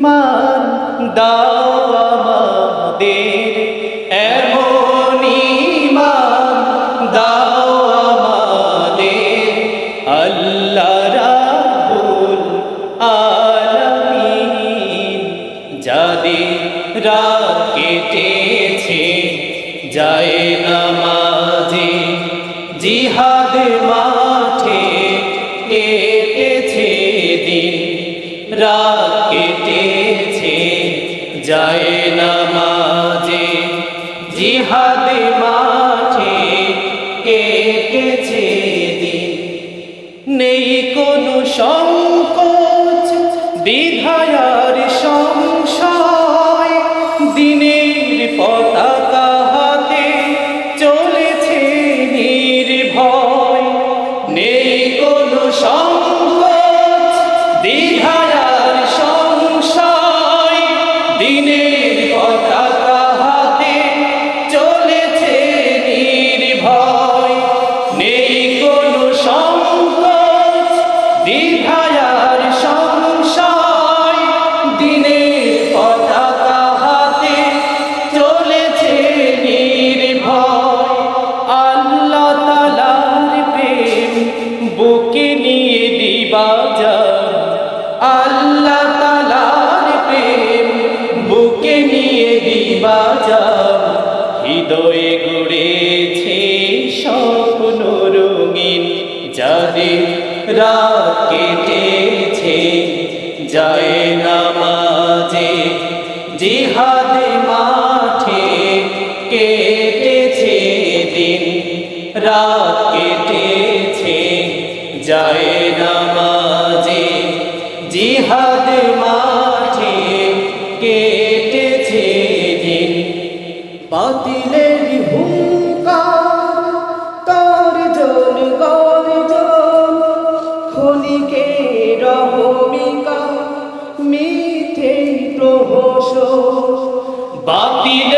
মান দাও আমাদের এমন ইমান দাও আমাদের। আল্লাহ রাব্বুল আলামিন যাদের রাত কেটেছে, যায় নামাজে জিহাদ মাঠে কেটেছে দিন। যায় নামাজে, জিহাদ মাঠে কেটেছে দিন নেই কোনো সংকোচ, বিধায়ার সংশয়, দিনের পতাকা হাতে চলেছে নির্ভয়। নেই কোনো সংকোচ বিধায়ার হৃদয়ে গড়েছে স্বপ্ন রঙিন যাদের রাত কেটেছে, যায় নামাজে, জিহাদে মাঠে কেটেছে দিন, রাত কেটেছে, যায় নামাজে। বাতিলের হুঙ্কার তার জন গর্জ খনিকে রহমিকা মিথে প্রহস বাতিলের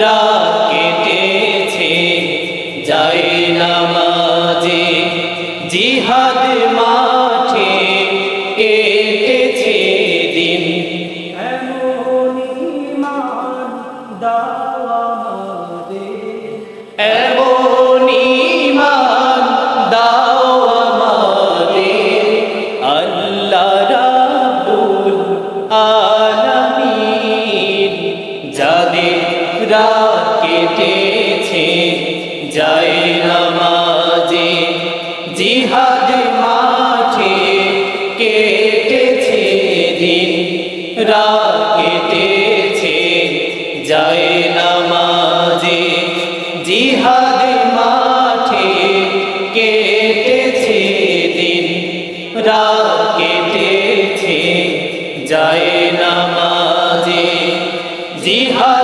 রাত কেটেছে যাই নামাজে জিহাদ জিহাদ মাঠে কেটেছে দিন, রাত কেটেছে, যায় নামাজে। জিহাদ মাঠে কেটেছে দিন, রাত কেটেছে, যায় নামাজে। জিহাদ